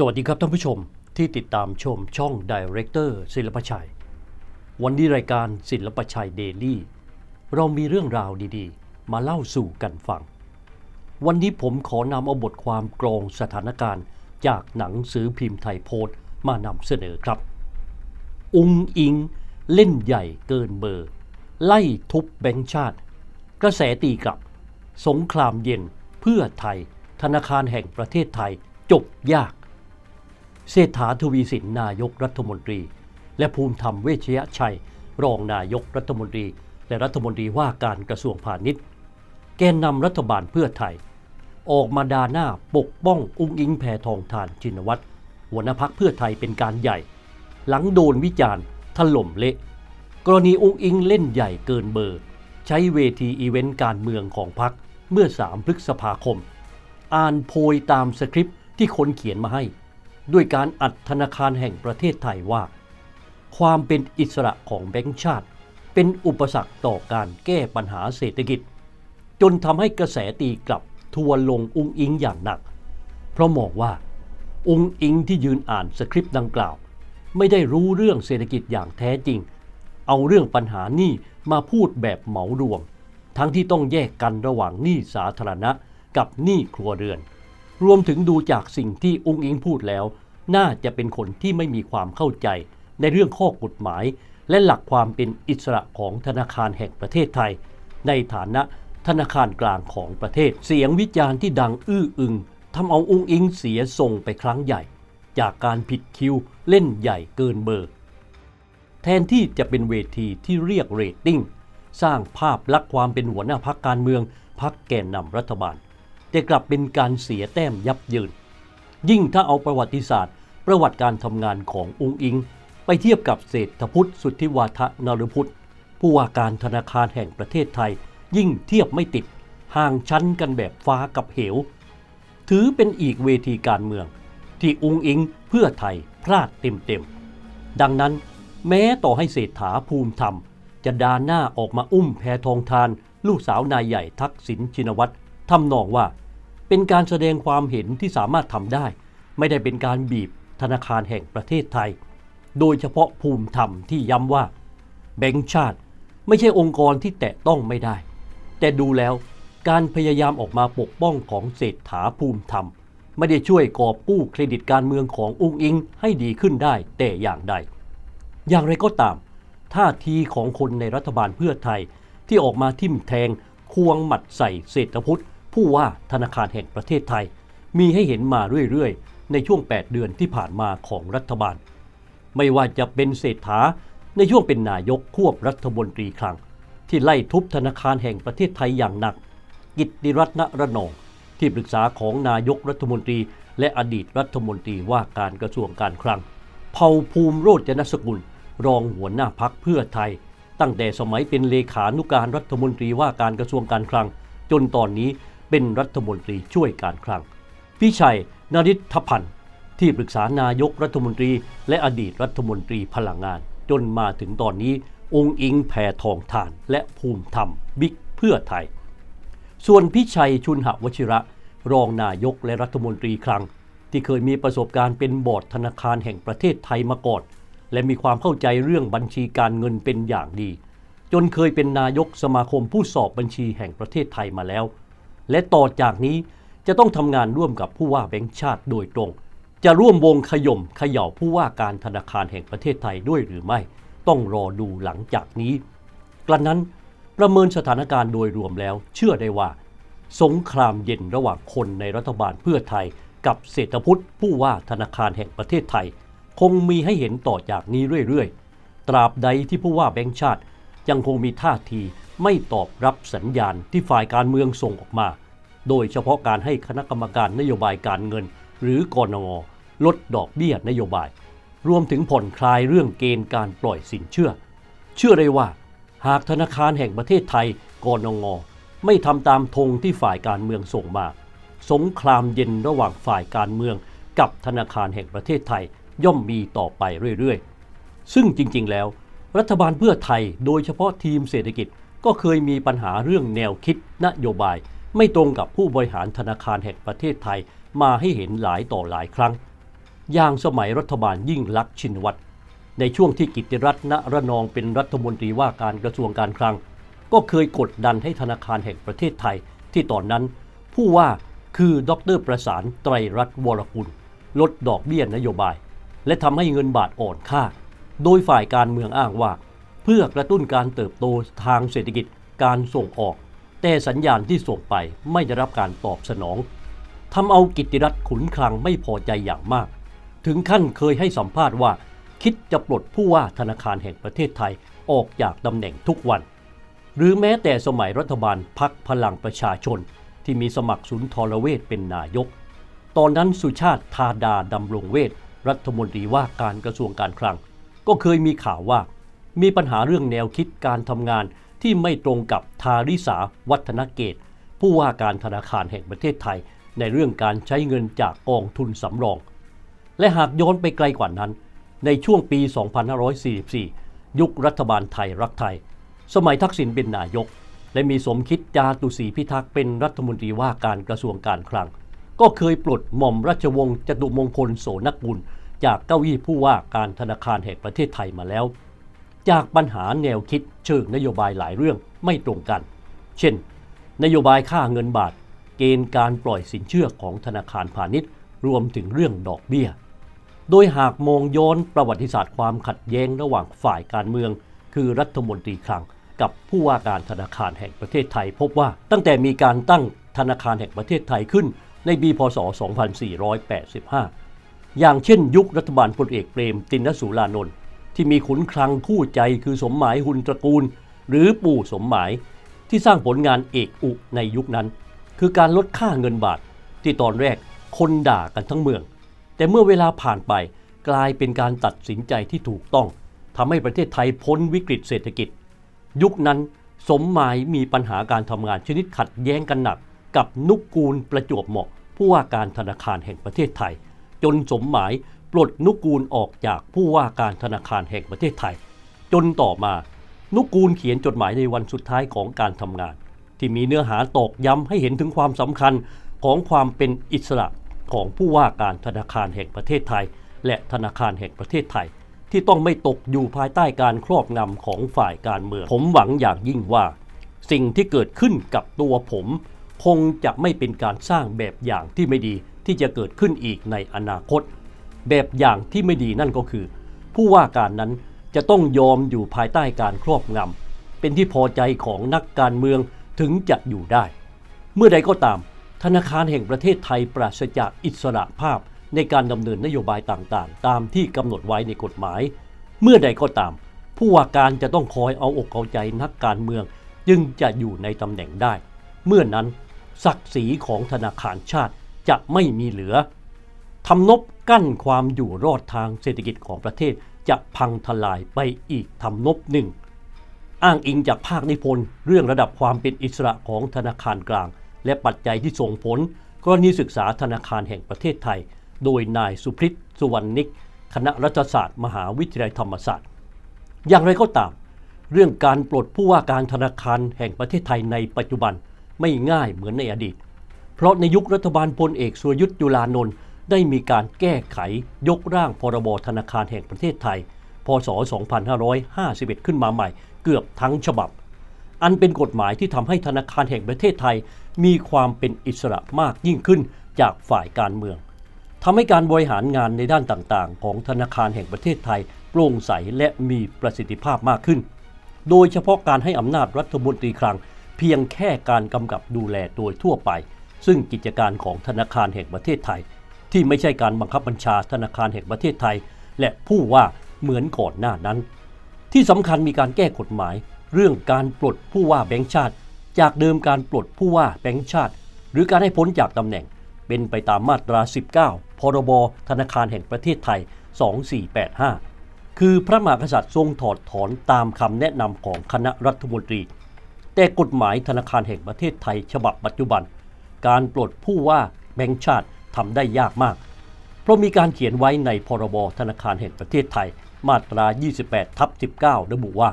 สวัสดีครับท่านผู้ชมที่ติดตามชมช่อง Director ศิลปชัย วันนี้รายการศิลปชัยเดลี่เรามีเรื่องราวดีๆ มาเล่าสู่กันฟัง วันนี้ผมขอนำเอาบทความกรองสถานการณ์ จากหนังสือพิมพ์ไทยโพสต์มานำเสนอครับ อุงอิงเล่นใหญ่เกินเบอร์ ไล่ทุบแบงค์ชาติ กระแสตีกลับ สงครามเย็นเพื่อไทย ธนาคารแห่งประเทศไทยจบยาก เศรษฐาทวีสินนายกรัฐมนตรี และภูมิธรรมเวชยชัย รองนายกรัฐมนตรี และรัฐมนตรีว่าการกระทรวงพาณิชย์ แกนนำรัฐบาลเพื่อไทย ออกมาดาหน้าปกป้องอุ้งอิงแพทองทานชินวัตรหัวหน้าพักเพื่อไทยเป็นการใหญ่ หลังโดนวิจารณ์ถล่มเละ กรณีอุ้งอิงเล่นใหญ่เกินเบอร์ ใช้เวทีอีเวนต์การเมืองของพักเมื่อ 3 พฤษภาคม อ่านโพยตามสคริปต์ที่คนเขียนมาให้ ด้วยการอัดธนาคารแห่งประเทศไทยว่า ความเป็นอิสระของแบงก์ชาติ เป็นอุปสรรคต่อการแก้ปัญหาเศรษฐกิจ จนทำให้กระแสตีกลับทัวลงอุงอิงอย่างหนัก เพราะมองว่าอุงอิงที่ยืนอ่านสคริปต์ดังกล่าว ไม่ได้รู้เรื่องเศรษฐกิจอย่างแท้จริง เอาเรื่องปัญหานี้มาพูดแบบเหมารวม ทั้งที่ต้องแยกกันระหว่างหนี้สาธารณะกับหนี้ครัวเรือน รวมถึงดูจากสิ่งที่องค์อิงพูดแล้ว น่าจะเป็นคนที่ไม่มีความเข้าใจ ในเรื่องข้อกฎหมาย และหลักความเป็นอิสระของธนาคารแห่งประเทศไทย ในฐานะธนาคารกลางของประเทศ เสียงวิจารณ์ที่ดังอื้ออึงทำเอาองค์อิงเสียทรงไปครั้งใหญ่ จากการผิดคิวเล่นใหญ่เกินเบอร์ แทนที่จะเป็นเวทีที่เรียกเรตติ้งสร้างภาพลักษณ์ความเป็นหัวหน้าพักการเมืองพักแกนนำรัฐบาล แต่กลับเป็นการเสียแต้มยับเยิน ยิ่งถ้าเอาประวัติศาสตร์ ประวัติการทำงานขององค์อิง ไปเทียบกับเศรษฐพุทธสุทธิวาทะนรพุทธผู้ว่าการธนาคารแห่งประเทศไทย ยิ่งเทียบไม่ติดห่างชั้นกันแบบฟ้ากับเหว ถือเป็นอีกเวทีการเมือง ที่องค์อิงเพื่อไทยพลาดเต็มๆดังนั้นแม้ต่อให้เศรษฐาภูมิธรรม จะดาหน้าออกมาอุ้มแพทองทาน ลูกสาวนายใหญ่ทักษิณชินวัตร ทำนองว่า เป็นการแสดงความเห็นที่สามารถทำได้ ไม่ได้เป็นการบีบธนาคารแห่งประเทศไทย โดยเฉพาะภูมิธรรมที่ย้ำว่า แบงก์ชาติไม่ใช่องค์กรที่แตะต้องไม่ได้ แต่ดูแล้วการพยายามออกมาปกป้องของเศรษฐาภูมิธรรม ไม่ได้ช่วยกอบกู้เครดิตการเมืองของอุ้งอิงให้ดีขึ้นได้แต่อย่างใด อย่างไรก็ตาม ท่าทีของคนในรัฐบาลเพื่อไทยที่ออกมาทิ่มแทงควงหมัดใส่เศรษฐพุทธ ผู้ว่าธนาคารแห่งประเทศไทย มีให้เห็นมาเรื่อยๆ ในช่วง 8 เดือนที่ผ่านมาของรัฐบาล ไม่ว่าจะเป็นเศรษฐาในช่วงเป็นนายกควบรัฐมนตรีคลัง ที่ไล่ทุบธนาคารแห่งประเทศไทยอย่างหนัก กิตติรัตนระนอง ที่ปรึกษาของนายกรัฐมนตรี และอดีตรัฐมนตรีว่าการกระทรวงการคลังเผ่าภูมิโรจนสกุล รองหัวหน้าพักเพื่อไทย ตั้งแต่สมัยเป็นเลขานุการรัฐมนตรีว่าการกระทรวงการคลัง จนตอนนี้ เป็นรัฐมนตรีช่วยการคลัง พิชัยนริทพันธ์ที่ปรึกษานายกรัฐมนตรีและอดีตรัฐมนตรีพลังงาน จนมาถึงตอนนี้ องค์อิงแพทองทาน และภูมิธรรมบิ๊กเพื่อไทย ส่วนพิชัยชุนหวชิระ รองนายกและรัฐมนตรีคลัง ที่เคยมีประสบการณ์เป็นบอร์ดธนาคารแห่งประเทศไทยมาก่อนและมีความเข้าใจเรื่องบัญชีการเงินเป็นอย่างดี จนเคยเป็นนายกสมาคมผู้สอบบัญชีแห่งประเทศไทยมาแล้ว และต่อจากนี้จะต้องทำงานร่วมกับผู้ว่าแบงค์ชาติโดยตรง จะร่วมวงขย่มเขย่าผู้ว่าการธนาคารแห่งประเทศไทยด้วยหรือไม่ ต้องรอดูหลังจากนี้ กระนั้นประเมินสถานการณ์โดยรวมแล้ว เชื่อได้ว่า สงครามเย็นระหว่างคนในรัฐบาลเพื่อไทย กับเศรษฐพุทธผู้ว่าธนาคารแห่งประเทศไทย คงมีให้เห็นต่อจากนี้เรื่อยๆ ตราบใดที่ผู้ว่าแบงค์ชาติยังคงมีท่าที ไม่ตอบรับสัญญาณที่ฝ่ายการเมืองส่งออกมา โดยเฉพาะการให้คณะกรรมการนโยบายการเงิน หรือกรงงลดดอกเบี้ยนโยบาย รวมถึงผ่อนคลายเรื่องเกณฑ์การปล่อยสินเชื่อ เชื่อได้ว่า หากธนาคารแห่งประเทศไทยกรงไม่ทำตามธงที่ฝ่ายการเมืองส่งมา สงครามเย็นระหว่างฝ่ายการเมือง กับธนาคารแห่งประเทศไทยย่อมมีต่อไปเรื่อยๆ ซึ่งจริงๆแล้ว รัฐบาลเพื่อไทยโดยเฉพาะทีมเศรษฐกิจ ก็เคยมีปัญหาเรื่องแนวคิดนโยบาย ไม่ตรงกับผู้บริหารธนาคารแห่งประเทศไทยมาให้เห็นหลายต่อหลายครั้ง อย่างสมัยรัฐบาลยิ่งลักษณ์ชินวัตรในช่วงที่กิติรัตน์ณระนองเป็นรัฐมนตรีว่าการกระทรวงการคลัง ก็เคยกดดันให้ธนาคารแห่งประเทศไทย ที่ตอนนั้น ผู้ว่าคือดรประสานไตรรัตน์วรกุลลดดอกเบี้ยนโยบาย และทำให้เงินบาทอ่อนค่า โดยฝ่ายการเมืองอ้างว่า พื่อกระตุ้นการเติบโตทางเศรษฐกิจการส่งออก แต่สัญญาณที่ส่งไปไม่ได้รับการตอบสนองทำเอากิตติรัตน์ขุนคลังไม่พอใจอย่างมาก ถึงขั้นเคยให้สัมภาษณ์ว่า คิดจะปลดผู้ว่าธนาคารแห่งประเทศไทยออกจากตำแหน่งทุกวัน หรือแม้แต่สมัยรัฐบาลพักพลังประชาชน ที่มีสมัครสุนทรเวชเป็นนายก ตอนนั้นสุชาติธาดาดำรงเวชรัฐมนตรีว่าการกระทรวงการคลัง ก็เคยมีข่าวว่า มีปัญหาเรื่องแนวคิดการทำงานที่ไม่ตรงกับทาริสาวัฒนเกต ผู้ว่าการธนาคารแห่งประเทศไทย ในเรื่องการใช้เงินจากกองทุนสำรอง และหากย้อนไปไกลกว่านั้น ในช่วงปี 2544 ยุครัฐบาลไทยรักไทย สมัยทักษิณเป็นนายก และมีสมคิดจาตุศรีพิทักษ์เป็นรัฐมนตรีว่าการกระทรวงการคลัง ก็เคยปลดหม่อมราชวงศ์จตุมงคลโสนกุลจากเก้าอี้ผู้ว่าการธนาคารแห่งประเทศไทยมาแล้ว จากปัญหาแนวคิดเชิงนโยบายหลายเรื่องไม่ตรงกัน เช่น นโยบายค่าเงินบาท เกณฑ์การปล่อยสินเชื่อของธนาคารพาณิชย์ รวมถึงเรื่องดอกเบี้ย โดยหากมองย้อนประวัติศาสตร์ความขัดแย้งระหว่างฝ่ายการเมือง คือรัฐมนตรีคลังกับผู้ว่าการธนาคารแห่งประเทศไทย พบว่าตั้งแต่มีการตั้งธนาคารแห่งประเทศไทยขึ้นในปีพศ 2485 อย่างเช่นยุครัฐบาลพลเอกเปรมตินสุรานนท์ ที่มีขุนคลังคู่ใจคือสมหมายหุนตระกูล หรือปู่สมหมายที่สร้างผลงานเอกอุในยุคนั้น คือการลดค่าเงินบาท ที่ตอนแรกคนด่ากันทั้งเมือง แต่เมื่อเวลาผ่านไปกลายเป็นการตัดสินใจที่ถูกต้องทำให้ประเทศไทยพ้นวิกฤตเศรษฐกิจ ยุคนั้นสมหมายมีปัญหาการทำงานชนิดขัดแย้งกันหนัก กับนุกกูลประจวบเหมาะผู้ว่าการธนาคารแห่งประเทศไทย จนสมหมายปลดนุกูลออกจากผู้ว่าการธนาคารแห่งประเทศไทย จนต่อมา นุกูลเขียนจดหมายในวันสุดท้ายของการทำงาน ที่มีเนื้อหาตอกย้ำให้เห็นถึงความสำคัญของความเป็นอิสระของผู้ว่าการธนาคารแห่งประเทศไทย และธนาคารแห่งประเทศไทย ที่ต้องไม่ตกอยู่ภายใต้การครอบงำของฝ่ายการเมือง ผมหวังอย่างยิ่งว่า สิ่งที่เกิดขึ้นกับตัวผม คงจะไม่เป็นการสร้างแบบอย่างที่ไม่ดี ที่จะเกิดขึ้นอีกในอนาคต แบบอย่างที่ไม่ดีนั่นก็คือ ผู้ว่าการนั้นจะต้องยอมอยู่ภายใต้การครอบงำเป็นที่พอใจของนักการเมืองถึงจะอยู่ได้ เมื่อใดก็ตาม ธนาคารแห่งประเทศไทยปราศจากอิสระภาพในการดำเนินนโยบายต่างๆ ตามที่กำหนดไว้ในกฎหมาย เมื่อใดก็ตาม ผู้ว่าการจะต้องคอยเอาอกเอาใจนักการเมือง จึงจะอยู่ในตำแหน่งได้ เมื่อนั้นศักดิ์ศรีของธนาคารชาติ จะไม่มีเหลือทำนบกั้นความอยู่รอดทางเศรษฐกิจของประเทศจะพังทลายไปอีกทำนบหนึ่ง อ้างอิงจากภาคนิพนธ์เรื่องระดับความเป็นอิสระของธนาคารกลาง และปัจจัยที่ส่งผลกรณีศึกษาธนาคารแห่งประเทศไทย โดยนายสุพริตสุวรรณนิก คณะรัฐศาสตร์มหาวิทยาลัยธรรมศาสตร์ อย่างไรก็ตาม เรื่องการปลดผู้ว่าการธนาคารแห่งประเทศไทยในปัจจุบันไม่ง่ายเหมือนในอดีต เพราะในยุครัฐบาลพลเอกสุรยุทธ์จุลานนท์ได้มีการแก้ไขยกร่างพรบธนาคารแห่งประเทศไทย พศ 2551 ขึ้นมาใหม่ เกือบทั้งฉบับ อันเป็นกฎหมายที่ทำให้ธนาคารแห่งประเทศไทย มีความเป็นอิสระมากยิ่งขึ้นจากฝ่ายการเมืองทำให้การบริหารงานในด้านต่างๆ ของธนาคารแห่งประเทศไทยโปร่งใสและมีประสิทธิภาพมากขึ้น โดยเฉพาะการให้อำนาจรัฐมนตรีคลัง เพียงแค่การกำกับดูแลโดยทั่วไป ซึ่งกิจการของธนาคารแห่งประเทศไทย ที่ไม่ใช่การบังคับบัญชาธนาคารแห่งประเทศไทย และผู้ว่าเหมือนก่อนหน้านั้น ที่สำคัญมีการแก้กฎหมาย เรื่องการปลดผู้ว่าแบงค์ชาติ จากเดิมการปลดผู้ว่าแบงค์ชาติ หรือการให้พ้นจากตำแหน่ง เป็นไปตามมาตรา 19 พรบธนาคารแห่งประเทศไทย 2485 คือพระมหากษัตริย์ทรงถอดถอนตามคำแนะนำของคณะรัฐมนตรี แต่กฎหมายธนาคารแห่งประเทศไทย ฉบับปัจจุบัน การปลดผู้ว่าแบงค์ชาติทำได้ยากมาก เพราะมีการเขียนไว้ในพรบธนาคารแห่งประเทศไทย มาตรา 28 ทับ 19 ระบุว่า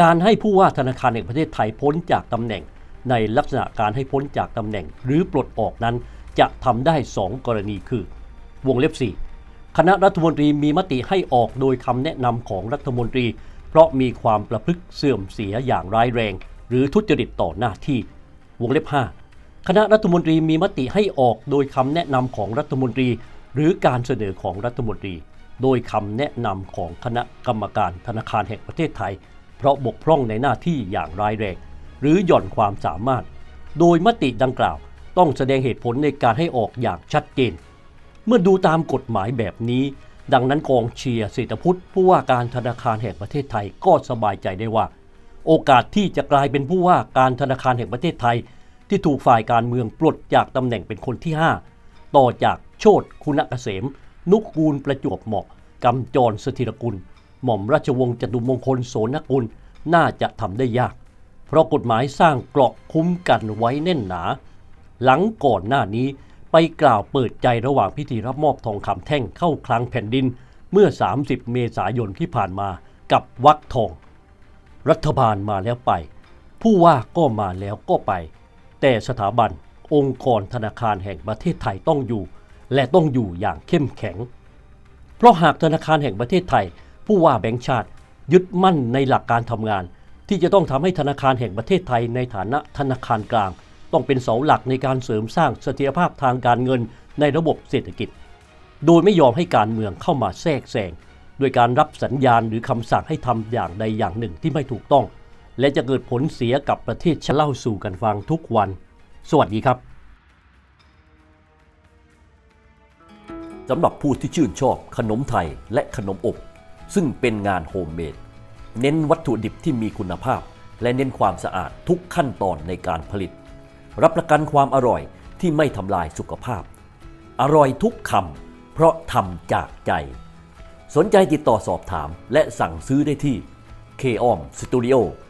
การให้ผู้ว่าธนาคารแห่งประเทศไทยพ้นจากตำแหน่ง ในลักษณะการให้พ้นจากตำแหน่ง หรือปลดออกนั้นจะทำได้ 2 กรณีคือ วงเล็บ 4 คณะรัฐมนตรีมีมติให้ออกโดยคำแนะนำของรัฐมนตรี เพราะมีความประพฤติเสื่อมเสียอย่างร้ายแรง หรือทุจริตต่อหน้าที่ วงเล็บ 5 คณะรัฐมนตรีมีมติให้ออกโดยคำแนะนำของรัฐมนตรี หรือการเสนอของรัฐมนตรี โดยคำแนะนำของคณะกรรมการธนาคารแห่งประเทศไทย เพราะบกพร่องในหน้าที่อย่างร้ายแรงหรือหย่อนความสามารถ โดยมติดังกล่าว ต้องแสดงเหตุผลในการให้ออกอย่างชัดเจน เมื่อดูตามกฎหมายแบบนี้ ดังนั้นกองเชียร์เศรษฐพุทธผู้ว่าการธนาคารแห่งประเทศไทยก็สบายใจได้ว่า โอกาสที่จะกลายเป็นผู้ว่าการธนาคารแห่งประเทศไทย ที่ถูกฝ่ายการเมืองปลดจากตำแหน่งเป็นคนที่ 5 ต่อจากโชตคุณเกษม นุกกูลประจวบเหมาะกำจรสถิรกุล หม่อมราชวงศ์จตุมงคลโสนกุลน่าจะทำได้ยาก เพราะกฎหมายสร้างเกราะคุ้มกันไว้แน่นหนา หลังก่อนหน้านี้ไปกล่าวเปิดใจระหว่างพิธีรับมอบทองคำแท่งเข้าคลังแผ่นดินเมื่อ 30 เมษายนที่ผ่านมากับวักทอง รัฐบาลมาแล้วไป ผู้ว่าก็มาแล้วก็ไป แต่สถาบันองค์กรธนาคารแห่งประเทศไทยต้องอยู่ และต้องอยู่อย่างเข้มแข็ง เพราะหากธนาคารแห่งประเทศไทย ผู้ว่าแบงก์ชาติยึดมั่นในหลักการทำงาน ที่จะต้องทำให้ธนาคารแห่งประเทศไทยในฐานะธนาคารกลาง ต้องเป็นเสาหลักในการเสริมสร้างเสถียรภาพทางการเงินในระบบเศรษฐกิจ โดยไม่ยอมให้การเมืองเข้ามาแทรกแซงโดยการรับสัญญาณหรือคำสั่งให้ทำอย่างใดอย่างหนึ่งที่ไม่ถูกต้อง และจะเกิดผลเสียกับประเทศชเล่าสู่กันฟังทุกวัน สวัสดีครับสำหรับผู้ที่ชื่นชอบขนมไทยและขนมอบ ซึ่งเป็นงานโฮมเมดเน้นวัตถุดิบที่มีคุณภาพ และเน้นความสะอาดทุกขั้นตอนในการผลิต รับประกันความอร่อยที่ไม่ทำลายสุขภาพ อร่อยทุกคำเพราะทำจากใจ สนใจติดต่อสอบถามและสั่งซื้อได้ที่ k o m Studio โอ